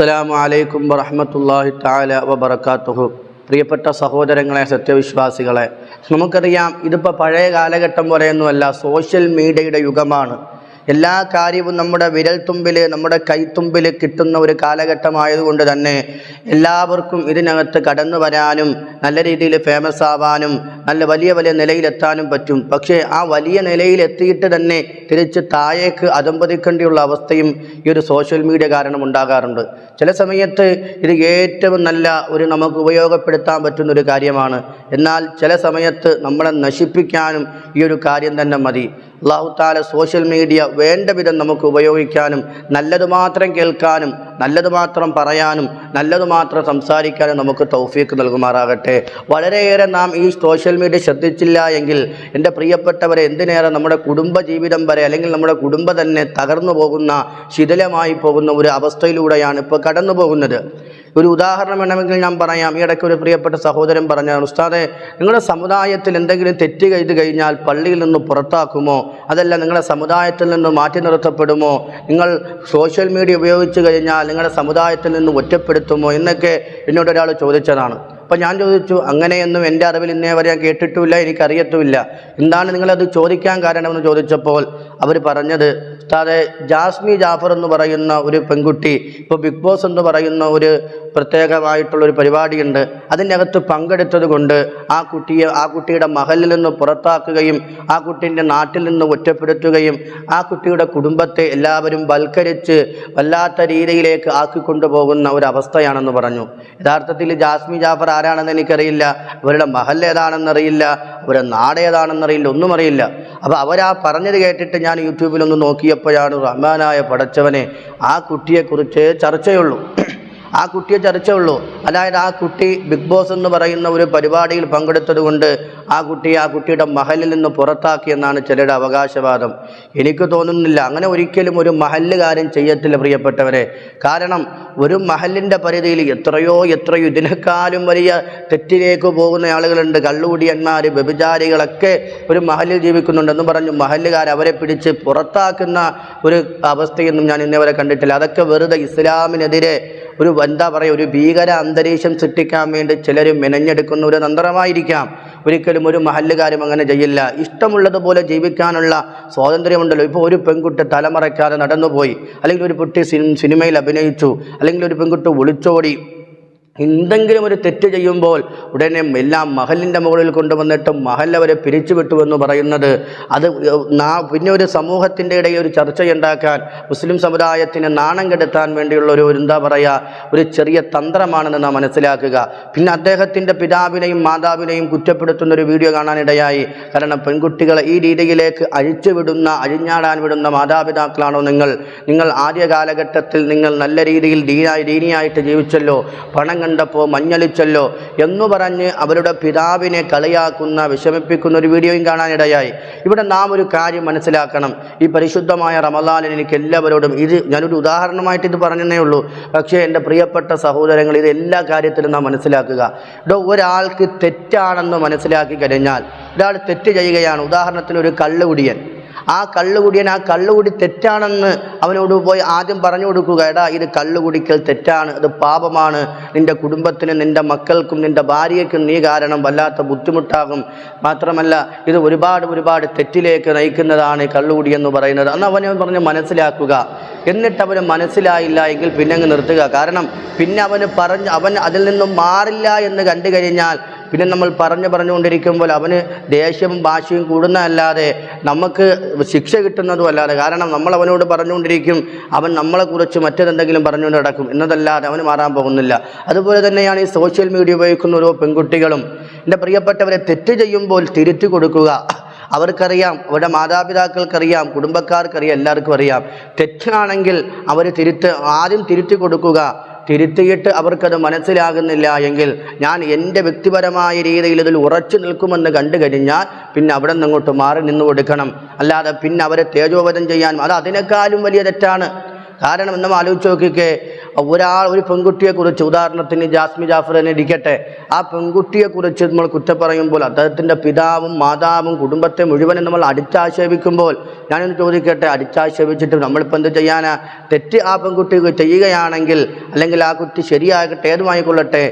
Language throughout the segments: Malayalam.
അസ്സലാമു അലൈക്കും വറഹ്മത്തുള്ളാഹി തആല വബറകാതുഹു പ്രിയപ്പെട്ട സഹോദരങ്ങളെ സത്യവിശ്വാസികളെ നമുക്കറിയാം ഇതിപ്പോൾ പഴയ കാലഘട്ടം പോലെയൊന്നുമല്ല സോഷ്യൽ മീഡിയയുടെ യുഗമാണ്. എല്ലാ കാര്യവും നമ്മുടെ വിരൽത്തുമ്പിൽ നമ്മുടെ കൈത്തുമ്പിൽ കിട്ടുന്ന ഒരു കാലഘട്ടമായതുകൊണ്ട് തന്നെ എല്ലാവർക്കും ഇതിനകത്ത് കടന്നു വരാനും നല്ല രീതിയിൽ ഫേമസ് ആവാനും നല്ല വലിയ വലിയ നിലയിലെത്താനും പറ്റും. പക്ഷേ ആ വലിയ നിലയിലെത്തിയിട്ട് തന്നെ തിരിച്ച് താഴേക്ക് അതമ്പതിക്കേണ്ടിയുള്ള അവസ്ഥയും ഈ ഒരു സോഷ്യൽ മീഡിയ കാരണം ഉണ്ടാകാറുണ്ട്. ചില സമയത്ത് ഇത് ഏറ്റവും നല്ല ഒരു നമുക്ക് ഉപയോഗപ്പെടുത്താൻ പറ്റുന്ന ഒരു കാര്യമാണ്. എന്നാൽ ചില സമയത്ത് നമ്മളെ നശിപ്പിക്കാനും ഈ ഒരു കാര്യം തന്നെ മതി. അള്ളാഹു താല സോഷ്യൽ മീഡിയ വേണ്ട വിധം നമുക്ക് ഉപയോഗിക്കാനും നല്ലത് മാത്രം കേൾക്കാനും നല്ലത് മാത്രം പറയാനും നല്ലത് മാത്രം സംസാരിക്കാനും നമുക്ക് തൗഫീക്ക് നൽകുമാറാകട്ടെ. വളരെയേറെ നാം ഈ സോഷ്യൽ മീഡിയ ശ്രദ്ധിച്ചില്ല എങ്കിൽ എന്റെ പ്രിയപ്പെട്ടവരെ എന്തിനേറെ നമ്മുടെ കുടുംബ ജീവിതം വരെ അല്ലെങ്കിൽ നമ്മുടെ കുടുംബം തന്നെ തകർന്നു പോകുന്ന ശിഥിലമായി പോകുന്ന ഒരു അവസ്ഥയിലൂടെയാണ് ഇപ്പോൾ കടന്നു പോകുന്നത് ഒരു ഉദാഹരണം വേണമെങ്കിൽ ഞാൻ പറയാം. ഈ ഇടയ്ക്ക് ഒരു പ്രിയപ്പെട്ട സഹോദരൻ പറഞ്ഞ ഉസ്താദെ നിങ്ങളുടെ സമുദായത്തിൽ എന്തെങ്കിലും തെറ്റ് ചെയ്ത് കഴിഞ്ഞാൽ പള്ളിയിൽ നിന്ന് പുറത്താക്കുമോ? അതല്ല നിങ്ങളുടെ സമുദായത്തിൽ നിന്ന് മാറ്റി നിർത്തപ്പെടുമോ? നിങ്ങൾ സോഷ്യൽ മീഡിയ ഉപയോഗിച്ച് കഴിഞ്ഞാൽ നിങ്ങളുടെ സമുദായത്തിൽ നിന്ന് ഒറ്റപ്പെടുത്തുമോ? എന്നൊക്കെ എന്നോട് ഒരാൾ ചോദിച്ചതാണ്. അപ്പം ഞാൻ ചോദിച്ചു അങ്ങനെയൊന്നും എന്റെ അറിവിൽ ഇന്നേ വരെ ഞാൻ കേട്ടിട്ടുമില്ല എനിക്കറിയത്തുമില്ല എന്താണ് നിങ്ങളത് ചോദിക്കാൻ കാരണമെന്ന് ചോദിച്ചപ്പോൾ അവർ പറഞ്ഞത് ഉസ്താദെ ജാസ്മി ജാഫർ എന്ന് പറയുന്ന ഒരു പെൺകുട്ടി ഇപ്പോൾ ബിഗ് ബോസ് എന്ന് പറയുന്ന ഒരു പ്രത്യേകമായിട്ടുള്ള ഒരു പരിപാടിയുണ്ട്. അതിന്റെ അകത്ത് പങ്കെടുത്തത് കൊണ്ട് ആ കുട്ടിയെ ആ കുട്ടിയുടെ മഹലിൽ നിന്ന് പുറത്താക്കുകയും ആ കുട്ടീന്റെ നാട്ടിൽ നിന്ന് ഒറ്റപ്പെടുത്തുകയും ആ കുട്ടിയുടെ കുടുംബത്തെ എല്ലാവരും വൽക്കരിച്ച് വല്ലാത്ത രീതിയിലേക്ക് ആക്കിക്കൊണ്ടുപോകുന്ന ഒരു അവസ്ഥയാണെന്ന് പറഞ്ഞു. യഥാർത്ഥത്തിൽ ജാസ്മി ജാഫർ ആരാണെന്ന് എനിക്കറിയില്ല. അവരുടെ മഹൽ ഏതാണെന്നറിയില്ല. അവരുടെ നാട് ഏതാണെന്നറിയില്ല. ഒന്നും അറിയില്ല അപ്പോൾ അവരാ പറഞ്ഞത് കേട്ടിട്ട് ഞാൻ യൂട്യൂബിലൊന്ന് നോക്കിയപ്പോഴാണ് റഹ്മാനായ പടച്ചവനെ ആ കുട്ടിയെക്കുറിച്ച് ചർച്ചയുള്ളൂ. ആ കുട്ടിയെ ചർച്ചയുള്ളൂ അതായത് ആ കുട്ടി ബിഗ് ബോസ് എന്ന് പറയുന്ന ഒരു പരിപാടിയിൽ പങ്കെടുത്തതുകൊണ്ട് ആ കുട്ടിയെ ആ കുട്ടിയുടെ മഹലിൽ നിന്ന് പുറത്താക്കിയെന്നാണ് ചിലരുടെ അവകാശവാദം. എനിക്ക് തോന്നുന്നില്ല. അങ്ങനെ ഒരിക്കലും ഒരു മഹല്ലുകാരൻ ചെയ്യത്തില്ല പ്രിയപ്പെട്ടവരെ. കാരണം ഒരു മഹലിന്റെ പരിധിയിൽ എത്രയോ എത്രയോ ഇതിനേക്കാളും വലിയ തെറ്റിലേക്ക് പോകുന്ന ആളുകളുണ്ട്. കള്ളുകുടിയന്മാർ വ്യഭിചാരികളൊക്കെ ഒരു മഹലിൽ ജീവിക്കുന്നുണ്ടെന്ന് പറഞ്ഞു മഹല്ലുകാർ അവരെ പിടിച്ച് പുറത്താക്കുന്ന ഒരു അവസ്ഥയൊന്നും ഞാൻ ഇന്നേ വരെ കണ്ടിട്ടില്ല. അതൊക്കെ വെറുതെ ഇസ്ലാമിനെതിരെ ഒരു എന്താ പറയുക ഒരു ഭീകര അന്തരീക്ഷം സൃഷ്ടിക്കാൻ വേണ്ടി ചിലർ മെനഞ്ഞെടുക്കുന്ന ഒരു തന്ത്രമായിരിക്കാം. ഒരിക്കലും ഒരു മഹല്ലുകാരും അങ്ങനെ ചെയ്യില്ല. ഇഷ്ടമുള്ളതുപോലെ ജീവിക്കാനുള്ള സ്വാതന്ത്ര്യമുണ്ടല്ലോ. ഇപ്പോൾ ഒരു പെൺകുട്ടി തലമറയ്ക്കാതെ നടന്നുപോയി. അല്ലെങ്കിൽ ഒരു കുട്ടി സിനിമയിൽ അഭിനയിച്ചു. അല്ലെങ്കിൽ ഒരു പെൺകുട്ടി ഒളിച്ചോടി. എന്തെങ്കിലും ഒരു തെറ്റ് ചെയ്യുമ്പോൾ ഉടനെ എല്ലാം മഹലിന്റെ മുകളിൽ കൊണ്ടുവന്നിട്ട് മഹൽ അവരെ പിരിച്ചുവിട്ടു എന്ന് പറയുന്നത്. അത് പിന്നെ ഒരു സമൂഹത്തിന്റെ ഇടയിൽ ഒരു ചർച്ചയുണ്ടാക്കാൻ മുസ്ലിം സമുദായത്തിന് നാണം കെടുത്താൻ വേണ്ടിയുള്ള ഒരു എന്താ പറയുക ഒരു ചെറിയ തന്ത്രമാണെന്ന് നാം മനസ്സിലാക്കുക. പിന്നെ അദ്ദേഹത്തിന്റെ പിതാവിനെയും മാതാവിനെയും കുറ്റപ്പെടുത്തുന്ന ഒരു വീഡിയോ കാണാനിടയായി. കാരണം പെൺകുട്ടികളെ ഈ രീതിയിലേക്ക് അഴിച്ചുവിടുന്ന അഴിഞ്ഞാടാൻ വിടുന്ന മാതാപിതാക്കളാണോ നിങ്ങൾ? നിങ്ങൾ ആദ്യ കാലഘട്ടത്തിൽ നിങ്ങൾ നല്ല രീതിയിൽ ദീനായി ദീനിയായിട്ട് ജീവിച്ചല്ലോ. പണം കണ്ടപ്പോൾ മഞ്ഞളിച്ചല്ലോ എന്ന് പറഞ്ഞ് അവരുടെ പിതാവിനെ കളിയാക്കുന്ന വിഷമിപ്പിക്കുന്ന ഒരു വീഡിയോയും കാണാനിടയായി. ഇവിടെ നാം ഒരു കാര്യം മനസ്സിലാക്കണം. ഈ പരിശുദ്ധമായ റമലാനിൽ എനിക്ക് എല്ലാവരോടും ഇത് ഞാനൊരു ഉദാഹരണമായിട്ട് ഇത് പറഞ്ഞതേ ഉള്ളൂ. പക്ഷേ എന്റെ പ്രിയപ്പെട്ട സഹോദരങ്ങൾ ഇത് എല്ലാ കാര്യത്തിലും നാം മനസ്സിലാക്കുക. ഇവിടെ ഒരാൾക്ക് തെറ്റാണെന്ന് മനസ്സിലാക്കി കഴിഞ്ഞാൽ ഒരാൾ തെറ്റ് ചെയ്യുകയാണ്. ഉദാഹരണത്തിന് ഒരു കള്ളുകുടിയൻ. ആ കള്ളുകുടിയൻ ആ കള്ളുകുടി തെറ്റാണെന്ന് അവനോട് പോയി ആദ്യം പറഞ്ഞു കൊടുക്കുക. എടാ ഇത് കള്ളുകുടിക്കൽ തെറ്റാണ് അത് പാപമാണ്. നിന്റെ കുടുംബത്തിന് നിന്റെ മക്കൾക്കും നിന്റെ ഭാര്യയ്ക്കും നീ കാരണം വല്ലാത്ത ബുദ്ധിമുട്ടാകും. മാത്രമല്ല ഇത് ഒരുപാട് ഒരുപാട് തെറ്റിലേക്ക് നയിക്കുന്നതാണ് കള്ളുകുടി എന്ന് പറയുന്നത്. അന്ന് അവനെ പറഞ്ഞ് മനസ്സിലാക്കുക. എന്നിട്ട് അവന് മനസ്സിലായില്ല എങ്കിൽ പിന്നെ അങ്ങ് നിർത്തുക. കാരണം പിന്നെ അവന് പറഞ്ഞ് അവൻ അതിൽ നിന്നും മാറില്ല എന്ന് കണ്ടു കഴിഞ്ഞാൽ പിന്നെ നമ്മൾ പറഞ്ഞു പറഞ്ഞുകൊണ്ടിരിക്കുമ്പോൾ അവന് ദേഷ്യവും ഭാഷയും കൂടുന്നതല്ലാതെ നമുക്ക് ശിക്ഷ കിട്ടുന്നതും അല്ലാതെ കാരണം നമ്മൾ അവനോട് പറഞ്ഞുകൊണ്ടിരിക്കും അവൻ നമ്മളെക്കുറിച്ച് മറ്റേതെന്തെങ്കിലും പറഞ്ഞുകൊണ്ട് നടക്കും എന്നതല്ലാതെ അവന് മാറാൻ പോകുന്നില്ല. അതുപോലെ തന്നെയാണ് ഈ സോഷ്യൽ മീഡിയ ഉപയോഗിക്കുന്ന ഓരോ പെൺകുട്ടികളും. എന്റെ പ്രിയപ്പെട്ടവരെ തെറ്റ് ചെയ്യുമ്പോൾ തിരുത്തി കൊടുക്കുക. അവർക്കറിയാം അവരുടെ മാതാപിതാക്കൾക്കറിയാം കുടുംബക്കാർക്കറിയാം എല്ലാവർക്കും അറിയാം. തെറ്റാണെങ്കിൽ അവർ തിരുത്ത് ആദ്യം തിരുത്തി കൊടുക്കുക. തിരുത്തിയിട്ട് അവർക്കത് മനസ്സിലാകുന്നില്ല എങ്കിൽ ഞാൻ എന്റെ വ്യക്തിപരമായ രീതിയിൽ ഇതിൽ ഉറച്ചു നിൽക്കുമെന്ന് കണ്ടു കഴിഞ്ഞാൽ പിന്നെ അവിടെ നിന്ന് അങ്ങോട്ട് മാറി നിന്ന് കൊടുക്കണം. അല്ലാതെ പിന്നെ അവരെ തേജോവധം ചെയ്യാനും അത് അതിനേക്കാളും വലിയ തെറ്റാണ്. കാരണം നമ്മൾ ആലോചിച്ച് നോക്കിക്കേ ഒരാൾ ഒരു പെൺകുട്ടിയെക്കുറിച്ച് ഉദാഹരണത്തിന് ജാസ്മി ജാഫർ തന്നെ ഇരിക്കട്ടെ. ആ പെൺകുട്ടിയെക്കുറിച്ച് നമ്മൾ കുറ്റം പറയുമ്പോൾ അദ്ദേഹത്തിന്റെ പിതാവും മാതാവും കുടുംബത്തെ മുഴുവനും നമ്മൾ അടിച്ചാക്ഷേപിക്കുമ്പോൾ ഞാനൊന്ന് ചോദിക്കട്ടെ അടിച്ചാക്ഷേപിച്ചിട്ട് നമ്മളിപ്പോൾ എന്ത് ചെയ്യാനാ? തെറ്റ് ആ പെൺകുട്ടി ചെയ്യുകയാണെങ്കിൽ അല്ലെങ്കിൽ ആ കുട്ടി ശരിയാകട്ടെ ഏതുമായിക്കൊള്ളട്ടെ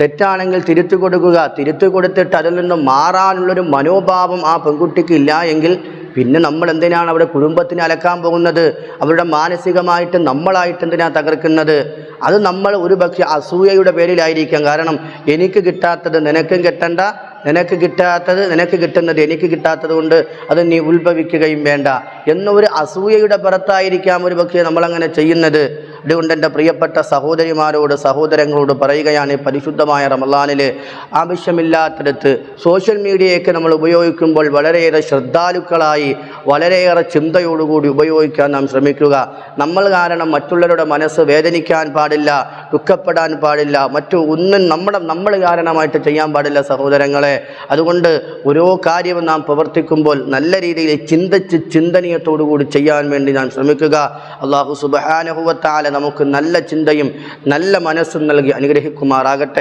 തെറ്റാണെങ്കിൽ തിരുത്തു കൊടുക്കുക തിരുത്തു കൊടുത്തിട്ട് അതിൽ നിന്നും മാറാനുള്ളൊരു മനോഭാവം ആ പെൺകുട്ടിക്ക് ഇല്ല എങ്കിൽ പിന്നെ നമ്മൾ എന്തിനാണ് അവിടെ കുടുംബത്തിനെ അലക്കാൻ പോകുന്നത്? അവരുടെ മാനസികമായിട്ട് നമ്മളായിട്ട് എന്തിനാണ് തകർക്കുന്നത്? അത് നമ്മൾ ഒരു പക്ഷേ അസൂയയുടെ പേരിലായിരിക്കാം. കാരണം എനിക്ക് കിട്ടാത്തത് നിനക്കും കിട്ടണ്ട നിനക്ക് കിട്ടാത്തത് നിനക്ക് കിട്ടുന്നത് എനിക്ക് കിട്ടാത്തത് കൊണ്ട് അത് നീ ഉത്ഭവിക്കുകയും വേണ്ട. എന്നൊരു അസൂയയുടെ പുറത്തായിരിക്കാം ഒരു പക്ഷേ നമ്മളങ്ങനെ ചെയ്യുന്നത്. അതുകൊണ്ട് എന്റെ പ്രിയപ്പെട്ട സഹോദരിമാരോട് സഹോദരങ്ങളോട് പറയുകയാണ് പരിശുദ്ധമായ റമലാനിൽ ആവശ്യമില്ലാത്തടത്ത് സോഷ്യൽ മീഡിയയൊക്കെ നമ്മൾ ഉപയോഗിക്കുമ്പോൾ വളരെയേറെ ശ്രദ്ധാലുക്കളായി വളരെയേറെ ചിന്തയോടുകൂടി ഉപയോഗിക്കാൻ നാം ശ്രമിക്കുക. നമ്മൾ കാരണം മറ്റുള്ളവരുടെ മനസ്സ് വേദനിക്കാൻ പാടില്ല ദുഃഖപ്പെടാൻ പാടില്ല മറ്റു ഒന്നും നമ്മുടെ നമ്മൾ കാരണമായിട്ട് ചെയ്യാൻ പാടില്ല സഹോദരങ്ങളെ. അതുകൊണ്ട് ഓരോ കാര്യവും നാം പ്രവർത്തിക്കുമ്പോൾ നല്ല രീതിയിൽ ചിന്തിച്ച് ചിന്തനീയത്തോടു കൂടി ചെയ്യാൻ വേണ്ടി നാം ശ്രമിക്കുക. അള്ളാഹു സുബാനുഭവത്താല നമുക്ക് നല്ല ചിന്തയും നല്ല മനസ്സും നൽകി അനുഗ്രഹിക്കുമാറാകട്ടെ.